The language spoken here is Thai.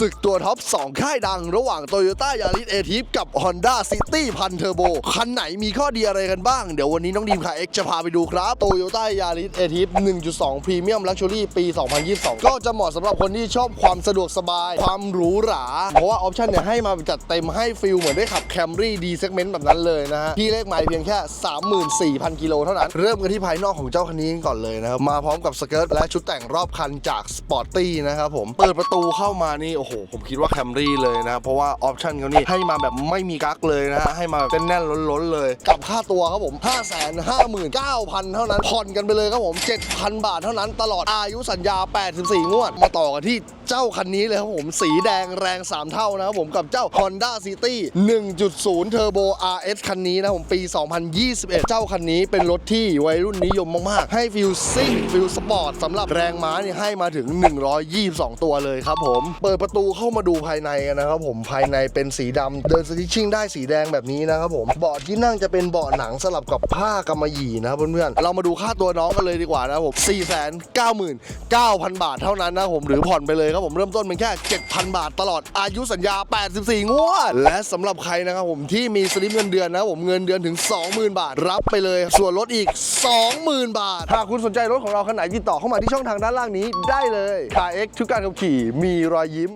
ศึกตัวท็อป 2 ค่ายดังระหว่าง Toyota Yaris a t i p กับ Honda City พันเทอร์โบคันไหนมีข้อดีอะไรกันบ้าง เดี๋ยววันนี้น้องดีมคาเอ็กจะพาไปดูครับ Toyota Yaris a t i p 1.2 Premium Luxury ปี 2022 ก็จะเหมาะสำหรับคนที่ชอบความสะดวกสบาย ความหรูหรา เพราะว่าออปชันเนี่ยให้มาจัดเต็มให้ฟิลเหมือนได้ขับ Camry D Segment แบบนั้นเลยนะฮะที่เลขหมายเพียงแค่ 34,000 กิโลเท่านั้น เริ่มกันที่ภายนอกของเจ้าคันนี้กันก่อนเลยนะครับมาพร้อมกับสเกิร์ตและชุดแต่งรอบคันจาก Sporty นะครับผมเปิดประตูเข้ามานี่โอ้โห ผมคิดว่า Camry เลยนะ เพราะว่าออปชันเขานี่ให้มาแบบไม่มีกั๊กเลยนะฮะ ให้มาแบบแน่นๆล้นๆเลย กับค่าตัวครับผม 559,000 เท่านั้น ผ่อนกันไปเลยครับผม 7,000 บาทเท่านั้นตลอดอายุสัญญา 84 งวด มาต่อกันที่เจ้าคันนี้เลยครับผม สีแดงแรง 3 เท่านะครับผมกับเจ้า Honda City 1.0 Turbo RS คันนี้นะผมปี 2021 เจ้าคันนี้เป็นรถที่วัยรุ่นนิยมมากๆ ให้ฟิลซิ่งฟิลสปอร์ตสำหรับแรงม้าเนี่ยให้มาถึง 122 ตัวเลยครับผม เปิดประตูตูเข้ามาดูภายในกันนะครับผมภายในเป็นสีดำเดินสติชชิ่งได้สีแดงแบบนี้นะครับผมเบาะที่นั่งจะเป็นเบาะหนังสลับกับผ้ากำมะหยี่นะครับเพื่อนๆเรามาดูค่าตัวน้องกันเลยดีกว่านะครับผม499,000 บาทเท่านั้นนะผมหรือผ่อนไปเลยครับผมเริ่มต้นเป็นแค่ 7,000 บาทตลอดอายุสัญญา 84 งวด และสำหรับใครนะครับผมที่มีสลิปเงินเดือนนะผมเงินเดือนถึง 20,000 บาทรับไปเลย ส่วนลดอีก 20,000 บาท หากคุณสนใจรถของเราคันไหนติดต่อเข้ามาที่ช่องทางด้านล่างนี้ได้เลย KX ทุกการขับขี่มีรอยยิ้ม